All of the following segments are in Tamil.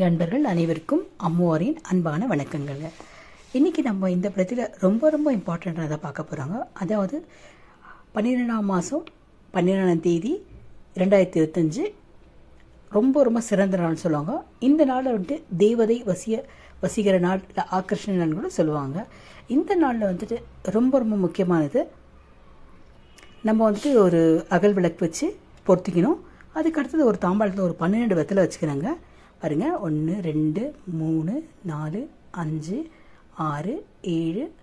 நண்பர்கள் அனைவருக்கும் அம்முவாரின் அன்பான வணக்கங்கள்ங்க இன்றைக்கி நம்ம இந்த படத்தில் ரொம்ப ரொம்ப இம்பார்ட்டண்ட்டாக பார்க்க போகிறாங்க அதாவது பன்னிரெண்டாம் மாதம் பன்னிரெண்டாம் தேதி ரெண்டாயிரத்தி இருபத்தஞ்சு ரொம்ப ரொம்ப சிறந்த நாள்னு சொல்லுவாங்க. இந்த நாளை வந்துட்டு தேவதை வசிய வசீகர நாள் இல்லை ஆக்கர்ஷண நாள் கூட சொல்லுவாங்க. இந்த நாளில் வந்துட்டு ரொம்ப ரொம்ப முக்கியமானது நம்ம வந்துட்டு ஒரு அகல் விளக்கு வச்சு பொருத்திக்கணும். அதுக்கு அடுத்தது ஒரு தாம்பாளத்தில் ஒரு பன்னிரெண்டு வெத்தலை வச்சுக்கிறாங்க. பாருங்கள் ஒன்று ரெண்டு மூணு நாலு அஞ்சு ஆறு ஏழு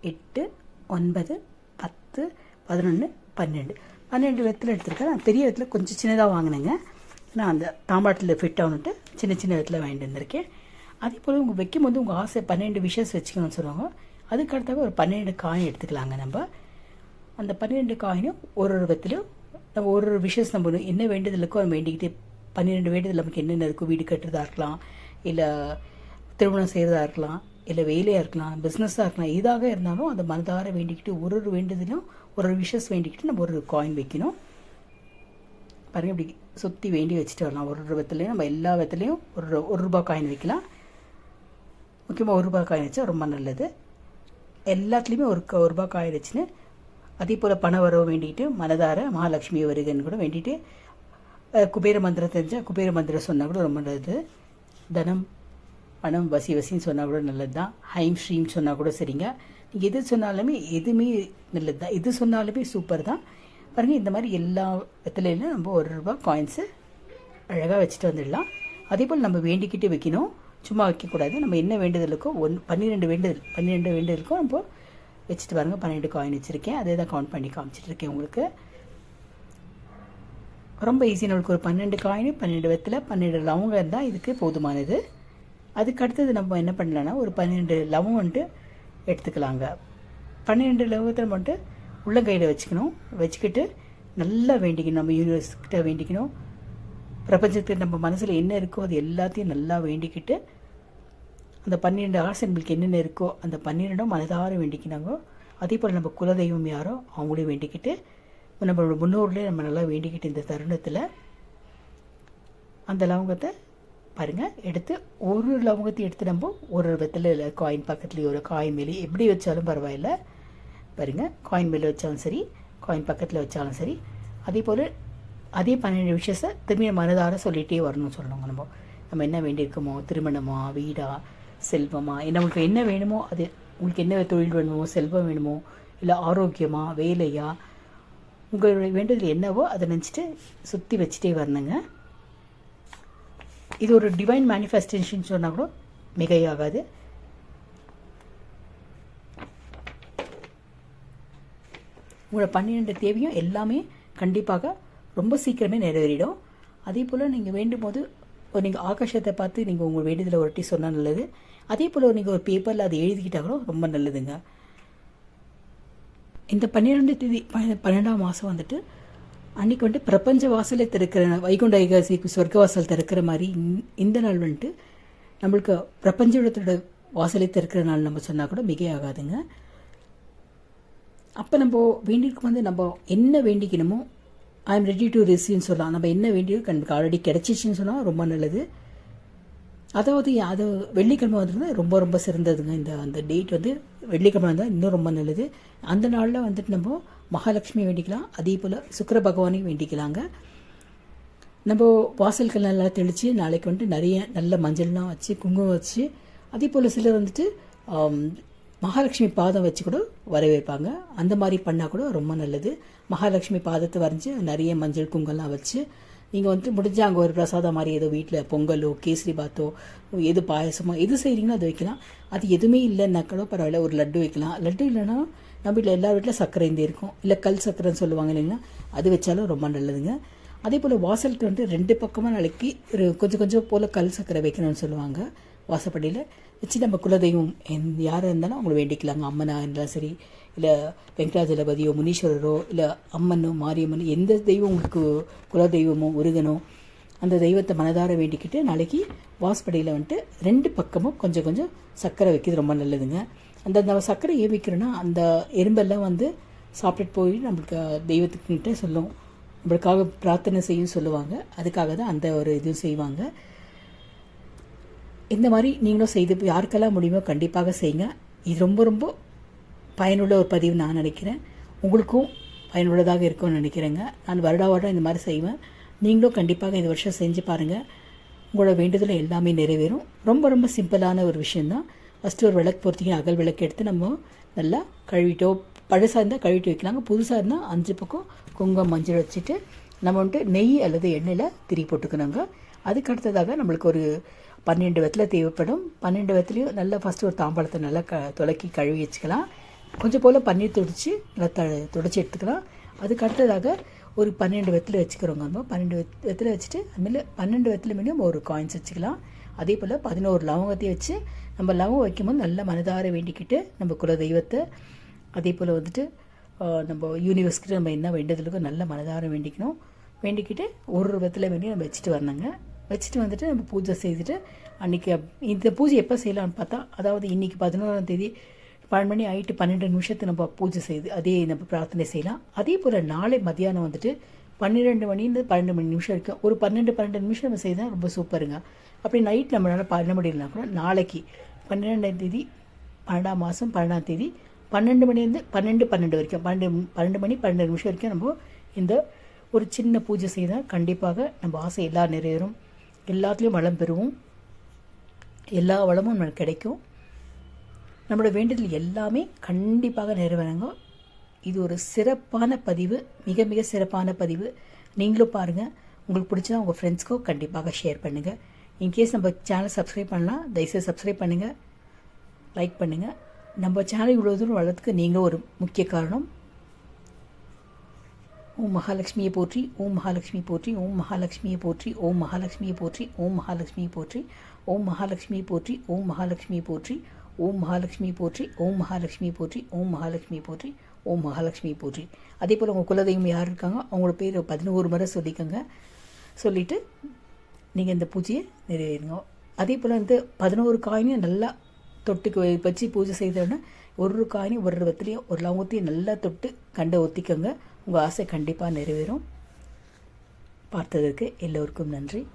எட்டு ஒன்பது பத்து பதினொன்று பன்னெண்டு. பன்னெண்டு விதத்தில் எடுத்திருக்கேன். நான் பெரிய விதத்தில் கொஞ்சம் சின்னதாக வாங்கினேங்க. நான் அந்த தாம்பாட்டில் ஃபிட் ஆகணுன்ட்டு சின்ன சின்ன விதத்தில் வாங்கிட்டு வந்திருக்கேன். அதே போல் உங்கள் வைக்கும்போது உங்கள் ஆசை பன்னெண்டு விஷஸ் வச்சுக்கணும்னு சொல்லுவாங்க. அதுக்கு அடுத்தாக ஒரு பன்னெண்டு காயின் எடுத்துக்கலாங்க நம்ம. அந்த பன்னிரெண்டு காயினும் ஒரு ஒரு விதத்திலும் நம்ம ஒரு ஒரு விஷஸ் நம்ம என்ன வேண்டுதலுக்கோ நம்ம வேண்டிக்கிட்டே பன்னிரெண்டு வீடு நமக்கு என்னென்ன இருக்கோ? வீடு கட்டுறதா இருக்கலாம் இல்லை திருமணம் செய்கிறதா இருக்கலாம் இல்லை வேலையாக இருக்கலாம் பிஸ்னஸாக இருக்கலாம் எதாக இருந்தாலும் அந்த மனதார வேண்டிக்கிட்டு ஒரு ஒரு வேண்டியதிலும் ஒரு ஒரு விஷஸ் வேண்டிக்கிட்டு நம்ம ஒரு காயின் வைக்கணும். பாருங்கள் இப்படி சுற்றி வேண்டி வச்சுட்டு வரலாம். ஒரு ஒரு விதத்துலையும் நம்ம எல்லா விதத்துலையும் ஒரு ஒரு ரூபா காயின் வைக்கலாம். முக்கியமாக ஒரு ரூபாய் காயின் வச்சா ரொம்ப நல்லது. எல்லாத்துலேயுமே ஒரு க- ஒரு ரூபாய் காயின் வச்சுன்னு அதே போல் பண வரவு வேண்டிட்டு மனதார மகாலட்சுமி வருகன்னு கூட வேண்டிட்டு குபேர மந்திரம் தெரிஞ்சால் குபேர மந்திரம் சொன்னால் கூட ரொம்ப நல்லது. தனம் பணம் வசி வசின்னு சொன்னால் கூட நல்லது தான் ஹைம் ஸ்ரீம் சொன்னால் கூட சரிங்க. நீங்கள் எது சொன்னாலுமே எதுவுமே நல்லது தான் எது சொன்னாலுமே சூப்பர் தான் பாருங்கள் இந்த மாதிரி எல்லா இடத்துலையும் நம்ம ஒரு ரூபா காயின்ஸு அழகாக வச்சுட்டு வந்துடலாம். அதே போல் நம்ம வேண்டிக்கிட்டு வைக்கணும். சும்மா வைக்கக்கூடாது. நம்ம என்ன வேண்டுதலுக்கோ ஒன் பன்னிரெண்டு வேண்டுதல் பன்னிரெண்டு வேண்டுதலுக்கோ நம்ம வச்சுட்டு பாருங்கள் பன்னெண்டு காயின் வச்சுருக்கேன். அதே தான் கவுண்ட் பண்ணி காமிச்சிட்டு இருக்கேன் உங்களுக்கு. ரொம்ப ஈஸி நம்மளுக்கு ஒரு பன்னெண்டு காயின் பன்னெண்டு வெத்தில் பன்னெண்டு லவங்கம் இருந்தால் இதுக்கு போதுமானது. அதுக்கு அடுத்தது நம்ம என்ன பண்ணலான்னா ஒரு பன்னெண்டு லவம் வந்துட்டு எடுத்துக்கலாங்க. பன்னெண்டு லவத்தில் மட்டும் உள்ளங்கையில் வச்சுக்கணும். வச்சுக்கிட்டு நல்லா வேண்டிக்கணும். நம்ம யூனிவர்ஸ்கிட்ட வேண்டிக்கணும். பிரபஞ்சத்துக்கு நம்ம மனசில் என்ன இருக்கோ அது எல்லாத்தையும் நல்லா வேண்டிக்கிட்டு அந்த பன்னிரெண்டு ஆசன்களுக்கு என்னென்ன இருக்கோ அந்த பன்னிரெண்டும் மனதார வேண்டிக்கினாங்க. அதே போல் நம்ம குலதெய்வம் யாரோ அவங்களையும் வேண்டிக்கிட்டு நம்மளோட முன்னோர்களே நம்ம நல்லா வேண்டிக்கிட்டு இந்த தருணத்தில் அந்த லவங்கத்தை பாருங்கள் எடுத்து ஒரு லவங்கத்தை எடுத்து நம்ம ஒரு ஒரு இல்லை காயின் பக்கத்துலேயே ஒரு காயின் மேலே எப்படி வச்சாலும் பரவாயில்ல. பாருங்கள் காயின் மேலே வச்சாலும் சரி காயின் பக்கத்தில் வச்சாலும் சரி அதே போல் அதே பன்னெண்டு விஷயத்தை திரும்பி மனதார சொல்லிகிட்டே வரணும்னு சொல்லணும் நம்ம. நம்ம என்ன வேண்டியிருக்கோமோ திருமணமா வீடா செல்வமா என்ன நம்மளுக்கு என்ன வேணுமோ அது உங்களுக்கு என்ன தொழில் வேணுமோ செல்வம் வேணுமோ இல்லை ஆரோக்கியமா வேலையாக உங்களுடைய வேண்டுதல் என்னவோ அதை நினச்சிட்டு சுற்றி வச்சுட்டே வரணுங்க. இது ஒரு டிவைன் மேனிஃபெஸ்டேஷன் சொன்னால் கூட மிகையாகாது. உங்களோட பன்னிரெண்டு தேவையும் எல்லாமே கண்டிப்பாக ரொம்ப சீக்கிரமே நிறைவேறிடும். அதே போல் நீங்கள் வேண்டும் போது ஒரு நீங்கள் ஆகாஷத்தை பார்த்து நீங்கள் உங்கள் வேண்டுதலை ஒருட்டி சொன்னால் நல்லது. அதே போல் நீங்கள் ஒரு பேப்பரில் அதை எழுதிக்கிட்டால் கூட ரொம்ப நல்லதுங்க. இந்த பன்னிரெண்டு தேதி ப- பன்னெண்டாம் மாதம் வந்துட்டு அன்றைக்கி வந்துட்டு பிரபஞ்ச வாசலை திறக்கிற வைகுண்ட ஏகாசி சொர்க்க வாசல் திறக்கிற மாதிரி இந்த- இந்த நாள் வந்துட்டு நம்மளுக்கு பிரபஞ்சத்தோட வாசலை திறக்கிற நாள் நம்ம சொன்னால் கூட மிகையாகாதுங்க அப்போ நம்ம வேண்டியிருக்கும் வந்து நம்ம என்ன வேண்டிக்கணுமோ ஐ எம் ரெடி டு ரிசீவ்னு சொல்லலாம். நம்ம என்ன வேண்டியோ கண்டிப்பாக ஆல்ரெடி கிடச்சிச்சின்னு சொன்னால் ரொம்ப நல்லது. அதாவது அது வெள்ளிக்கிழமை வந்துருந்தா ரொம்ப ரொம்ப சிறந்ததுங்க. இந்த அந்த டேட் வந்து வெள்ளிக்கிழமை இருந்தால் இன்னும் ரொம்ப நல்லது. அந்த நாளில் வந்துட்டு நம்ம மகாலட்சுமி வேண்டிக்கலாம். அதே போல் சுக்கிர பகவானையும் வேண்டிக்கலாங்க. நம்ம வாசல்கள் நல்லா தெளித்து நாளைக்கு வந்துட்டு நிறைய நல்ல மஞ்சள்லாம் வச்சு குங்குமம் வச்சு அதே போல் சிலர் வந்துட்டு மகாலட்சுமி பாதம் வச்சு கூட வரவேற்பாங்க. அந்த மாதிரி பண்ணால் கூட ரொம்ப நல்லது. மகாலட்சுமி பாதத்தை வரைஞ்சி நிறைய மஞ்சள் குங்கெல்லாம் வச்சு நீங்கள் வந்துட்டு முடிஞ்சால் அங்கே ஒரு பிரசாதம் மாதிரி ஏதோ வீட்டில் பொங்கலோ கேசரி பாத்தோ எது பாயசமோ எது செய்கிறீங்களோ அது வைக்கலாம். அது எதுவுமே இல்லைன்னா கூட பரவாயில்ல ஒரு லட்டு வைக்கலாம். லட்டு இல்லைன்னா நம்ம வீட்டில் எல்லா வீட்டில் சர்க்கரை இந்த இருக்கும். இல்லை கல் சர்க்கரைன்னு சொல்லுவாங்க இல்லைங்களா? அது வச்சாலும் ரொம்ப நல்லதுங்க. அதே போல் வாசலுக்கு வந்துட்டு ரெண்டு பக்கமாக நாளைக்கு ஒரு கொஞ்சம் கொஞ்சம் போல் கல் சர்க்கரை வைக்கணும்னு சொல்லுவாங்க. வாசப்படியில் வச்சு நம்ம குலதெய்வம் எந் யாராக இருந்தாலும் அவங்கள வேண்டிக்கலாங்க. அம்மனா இருந்தாலும் சரி இல்லை வெங்கடாஜலபதியோ முனீஸ்வரரோ இல்லை அம்மனோ மாரியம்மனோ எந்த தெய்வம் உங்களுக்கு குலதெய்வமோ முருகனோ அந்த தெய்வத்தை மனதார வேண்டிக்கிட்டு நாளைக்கு வாசப்படியில் வந்துட்டு ரெண்டு பக்கமும் கொஞ்சம் கொஞ்சம் சர்க்கரை வைக்கிறது ரொம்ப நல்லதுங்க. அந்த நம்ம சர்க்கரை ஏன் வைக்கிறோன்னா அந்த எறும்பெல்லாம் வந்து சாப்பிட்டுட்டு போய் நம்மளுக்கு தெய்வத்துக்கிட்ட சொல்லும். நம்மளுக்காக பிரார்த்தனை செய்யும் சொல்லுவாங்க. அதுக்காக தான் அந்த ஒரு இதுவும் செய்வாங்க. இந்த மாதிரி நீங்களும் செய்து யாருக்கெல்லாம் முடியுமோ கண்டிப்பாக செய்யுங்க. இது ரொம்ப ரொம்ப பயனுள்ள ஒரு பதிவு நான் நினைக்கிறேன். உங்களுக்கும் பயனுள்ளதாக இருக்கும்னு நினைக்கிறேங்க. நான் வருடா வருடம் இந்த மாதிரி செய்வேன். நீங்களும் கண்டிப்பாக இந்த வருஷம் செஞ்சு பாருங்கள் உங்களோட வேண்டுதல் எல்லாமே நிறைவேறும். ரொம்ப ரொம்ப சிம்பிளான ஒரு விஷயந்தான் ஃபஸ்ட்டு ஒரு விளக்கு பொறுத்திங்க அகல் விளக்கு எடுத்து நம்ம நல்லா கழுவிட்டோ பழசாக இருந்தால் கழுவிட்டு வைக்கலாங்க. புதுசாக இருந்தால் அஞ்சு பக்கம் குங்குமம் மஞ்சள் வச்சுட்டு நம்ம வந்துட்டு நெய் அல்லது எண்ணெயில் திரி போட்டுக்கணுங்க. அதுக்கு அடுத்ததாக நம்மளுக்கு ஒரு பன்னெண்டு வெத்தலை தேவைப்படும். பன்னெண்டு வெத்தலையும் நல்லா ஃபஸ்ட்டு ஒரு தாம்பாளத்தை நல்லா க துலக்கி கழுவி வச்சுக்கலாம். கொஞ்சம் போல் பன்னீர் துடிச்சு நல்லா த துடைச்சி எடுத்துக்கலாம். அதுக்கு அடுத்ததாக ஒரு பன்னெண்டு வெத்தலை வச்சுக்கிறோங்க நம்ம. பன்னெண்டு வெத் வெத்தலை வச்சுட்டு அதுமாரி பன்னெண்டு வெத்தலை மீண்டும் ஒரு காயின்ஸ் வச்சுக்கலாம். அதே போல் பதினோரு லவங்கத்தையும் வச்சு நம்ம லவங்கம் வைக்கும்போது நல்லா மனதார வேண்டிக்கிட்டு நம்ம குல தெய்வத்தை அதே போல் வந்துட்டு நம்ம யூனிவர்ஸ்க்கு நம்ம என்ன வேண்டுதலுக்கோ நல்ல மனதார வேண்டிக்கணும். வேண்டிக்கிட்டு ஒரு விதத்தில் வேண்டி நம்ம வச்சுட்டு வரணுங்க. வச்சுட்டு வந்துட்டு நம்ம பூஜை செய்துட்டு அன்றைக்கி இந்த பூஜை எப்போ செய்யலாம்னு பார்த்தா அதாவது இன்றைக்கி பதினோராம் தேதி பன்னெண்டு மணி ஆகிட்டு பன்னெண்டு நிமிஷத்தை நம்ம பூஜை செய்து அதே நம்ம பிரார்த்தனை செய்யலாம். அதே போல் நாளை மத்தியானம் வந்துட்டு பன்னிரெண்டு மணிலேருந்து பன்னெண்டு மணி நிமிஷம் வரைக்கும் ஒரு பன்னெண்டு பன்னெண்டு நிமிஷம் நம்ம செய்தால் ரொம்ப சூப்பருங்க. அப்படி நைட் நம்மளால் பண்ண முடியலனா கூட நாளைக்கு பன்னிரெண்டாம் தேதி பன்னெண்டாம் மாதம் பன்னெண்டாம் தேதி பன்னெண்டு மணிலேருந்து பன்னெண்டு பன்னெண்டு வரைக்கும் பன்னெண்டு பன்னெண்டு மணி பன்னெண்டு நிமிஷம் வரைக்கும் நம்ம இந்த ஒரு சின்ன பூஜை செய்தால் கண்டிப்பாக நம்ம ஆசை எல்லாம் நிறைவேறும். எல்லாத்துலேயும் வளம் பெறுவோம். எல்லா வளமும் நமக்கு கிடைக்கும். நம்மளோட வேண்டுதல் எல்லாமே கண்டிப்பாக நிறைவேறுங்க. இது ஒரு சிறப்பான பதிவு மிக மிக சிறப்பான பதிவு. நீங்களும் பாருங்கள் உங்களுக்கு பிடிச்சா உங்கள் ஃப்ரெண்ட்ஸ்க்கோ கண்டிப்பாக ஷேர் பண்ணுங்கள் இன்கேஸ் நம்ம சேனல் சப்ஸ்கிரைப் பண்ணலாம் தயவுசெய்து சப்ஸ்கிரைப் பண்ணுங்கள் லைக் பண்ணுங்கள் நம்ம சேனல் இவ்வளோ தூரம் வளர்த்துக்கு நீங்களும் ஒரு முக்கிய காரணம். ஓம் மகாலட்சுமியை போற்றி ஓம் மகாலட்சுமி போற்றி ஓம் மகாலட்சுமியை போற்றி ஓம் மகாலட்சுமியை போற்றி ஓம் மகாலட்சுமியை போற்றி ஓம் மகாலட்சுமியை போற்றி ஓம் மகாலட்சுமியை போற்றி ஓம் மகாலட்சுமி போற்றி ஓம் மகாலட்சுமி போற்றி ஓம் மகாலட்சுமி போற்றி ஓம் மகாலட்சுமி போற்றி அதே போல் உங்கள் குலதெய்வம் யார் இருக்காங்க அவங்களோட பேர் பதினோரு முறை சொல்லிக்கோங்க சொல்லிவிட்டு நீங்கள் இந்த பூஜையை நிறைவேறுங்க அதே போல் வந்து பதினோரு காயினையும் நல்லா தொட்டுக்கு வச்சு பூஜை செய்தோடனே ஒரு ஒரு காயினையும் ஒரு வெத்திலையும் ஒரு லவங்கத்தையும் நல்லா தொட்டு கண்டை ஒத்திக்கோங்க. உங்கள் ஆசை கண்டிப்பாக நிறைவேறும். பார்த்ததற்கு எல்லோருக்கும் நன்றி.